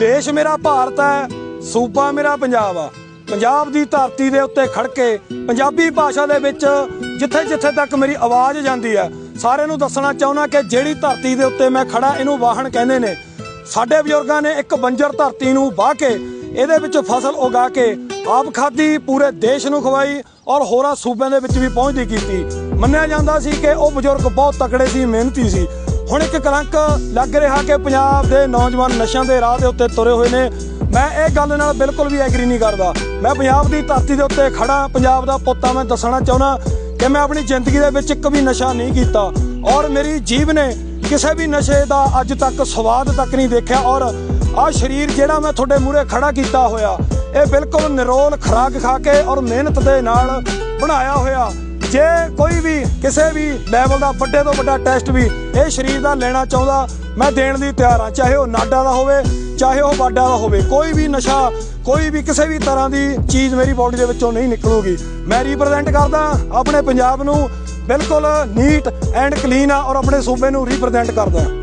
ਦੇਸ਼ ਮੇਰਾ ਭਾਰਤ ਹੈ, ਸੂਬਾ ਮੇਰਾ ਪੰਜਾਬ ਆ। ਪੰਜਾਬ ਦੀ ਧਰਤੀ ਦੇ ਉੱਤੇ ਖੜ ਕੇ ਪੰਜਾਬੀ ਭਾਸ਼ਾ ਦੇ ਵਿੱਚ ਜਿੱਥੇ ਜਿੱਥੇ ਤੱਕ ਮੇਰੀ ਆਵਾਜ਼ ਜਾਂਦੀ ਹੈ, ਸਾਰਿਆਂ ਨੂੰ ਦੱਸਣਾ ਚਾਹੁੰਦਾ ਕਿ ਜਿਹੜੀ ਧਰਤੀ ਦੇ ਉੱਤੇ ਮੈਂ ਖੜਾ ਇਹਨੂੰ ਵਾਹਣ ਕਹਿੰਦੇ ਨੇ। ਸਾਡੇ ਬਜ਼ੁਰਗਾਂ ਨੇ ਇੱਕ ਬੰਜਰ ਧਰਤੀ ਨੂੰ ਵਾਹ ਕੇ ਇਹਦੇ ਵਿੱਚ ਫਸਲ ਉਗਾ ਕੇ ਆਪ ਖਾਦੀ ਪੂਰੇ ਦੇਸ਼ ਨੂੰ ਖਵਾਈ ਔਰ ਹੋਰਾਂ ਸੂਬਿਆਂ ਦੇ ਵਿੱਚ ਵੀ ਪਹੁੰਚਦੀ ਕੀਤੀ। ਮੰਨਿਆ ਜਾਂਦਾ ਸੀ ਕਿ ਉਹ ਬਜ਼ੁਰਗ ਬਹੁਤ ਤਕੜੇ ਸੀ, ਮਿਹਨਤੀ ਸੀ। ਹੁਣ ਇੱਕ ਕਲੰਕ ਲੱਗ ਰਿਹਾ ਕਿ ਪੰਜਾਬ ਦੇ ਨੌਜਵਾਨ ਨਸ਼ਿਆਂ ਦੇ ਰਾਹ ਦੇ ਉੱਤੇ ਤੁਰੇ ਹੋਏ ਨੇ। ਮੈਂ ਇਹ ਗੱਲ ਨਾਲ ਬਿਲਕੁਲ ਵੀ ਐਗਰੀ ਨਹੀਂ ਕਰਦਾ। ਮੈਂ ਪੰਜਾਬ ਦੀ ਧਰਤੀ ਦੇ ਉੱਤੇ ਖੜਾ ਪੰਜਾਬ ਦਾ ਪੁੱਤਾਂ ਮੈਂ ਦੱਸਣਾ ਚਾਹੁੰਦਾ ਕਿ ਮੈਂ ਆਪਣੀ ਜ਼ਿੰਦਗੀ ਦੇ ਵਿੱਚ ਇੱਕ ਵੀ ਨਸ਼ਾ ਨਹੀਂ ਕੀਤਾ ਔਰ ਮੇਰੀ ਜੀਵ ਨੇ ਕਿਸੇ ਵੀ ਨਸ਼ੇ ਦਾ ਅੱਜ ਤੱਕ ਸਵਾਦ ਤੱਕ ਨਹੀਂ ਦੇਖਿਆ ਔਰ ਆਹ ਸਰੀਰ ਜਿਹੜਾ ਮੈਂ ਤੁਹਾਡੇ ਮੂਹਰੇ ਖੜਾ ਕੀਤਾ ਹੋਇਆ, ਇਹ ਬਿਲਕੁਲ ਨਿਰੋਲ ਖੁਰਾਕ ਖਾ ਕੇ ਔਰ ਮਿਹਨਤ ਦੇ ਨਾਲ ਬਣਾਇਆ ਹੋਇਆ। ਜੇ ਕੋਈ ਵੀ ਕਿਸੇ ਵੀ ਲੈਵਲ ਦਾ ਵੱਡੇ ਤੋਂ ਵੱਡਾ ਟੈਸਟ ਵੀ ਇਹ ਸਰੀਰ ਦਾ ਲੈਣਾ ਚਾਹੁੰਦਾ, ਮੈਂ ਦੇਣ ਲਈ ਤਿਆਰ ਹਾਂ, ਚਾਹੇ ਉਹ ਨਾਡਾ ਦਾ ਹੋਵੇ, ਚਾਹੇ ਉਹ ਬਾਡਾ ਦਾ ਹੋਵੇ, ਕੋਈ ਵੀ ਨਸ਼ਾ, ਕੋਈ ਵੀ ਕਿਸੇ ਵੀ ਤਰ੍ਹਾਂ ਦੀ ਚੀਜ਼ ਮੇਰੀ ਬਾਡੀ ਦੇ ਵਿੱਚੋਂ ਨਹੀਂ ਨਿਕਲੂਗੀ। ਮੈਂ ਰਿਪਰੈਜ਼ੈਂਟ ਕਰਦਾ ਆਪਣੇ ਪੰਜਾਬ ਨੂੰ ਬਿਲਕੁਲ ਨੀਟ ਐਂਡ ਕਲੀਨ ਆ ਔਰ ਆਪਣੇ ਸੂਬੇ ਨੂੰ ਰਿਪਰੈਜ਼ੈਂਟ ਕਰਦਾ।